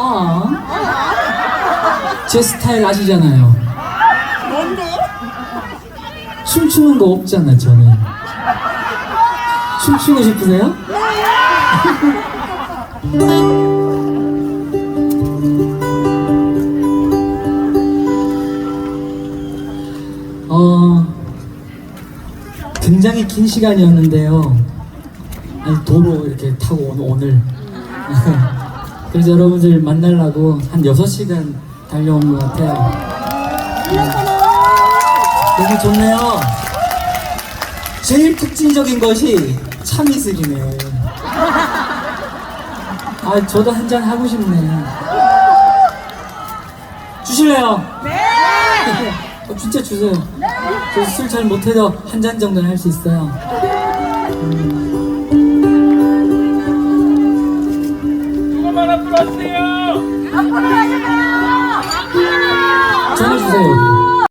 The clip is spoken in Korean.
아. 제 스타일 아시잖아요. 뭔데? 춤추는 거 없잖아, 저는. 춤추고 싶으세요? 어, 굉장히 긴 시간이었는데요. 아니, 도로 이렇게 타고 온 오늘. 그래서 여러분들 만나려고 한 6시간 달려온 것 같아요. 너무 좋네요. 제일 특징적인 것이 참이슬이네요. 아, 저도 한 잔 하고 싶네. 주실래요? 네! 어, 진짜 주세요. 저 술 잘 못해도 한 잔 정도는 할 수 있어요. 조금만 앞으로 와주세요. 전화 주세요.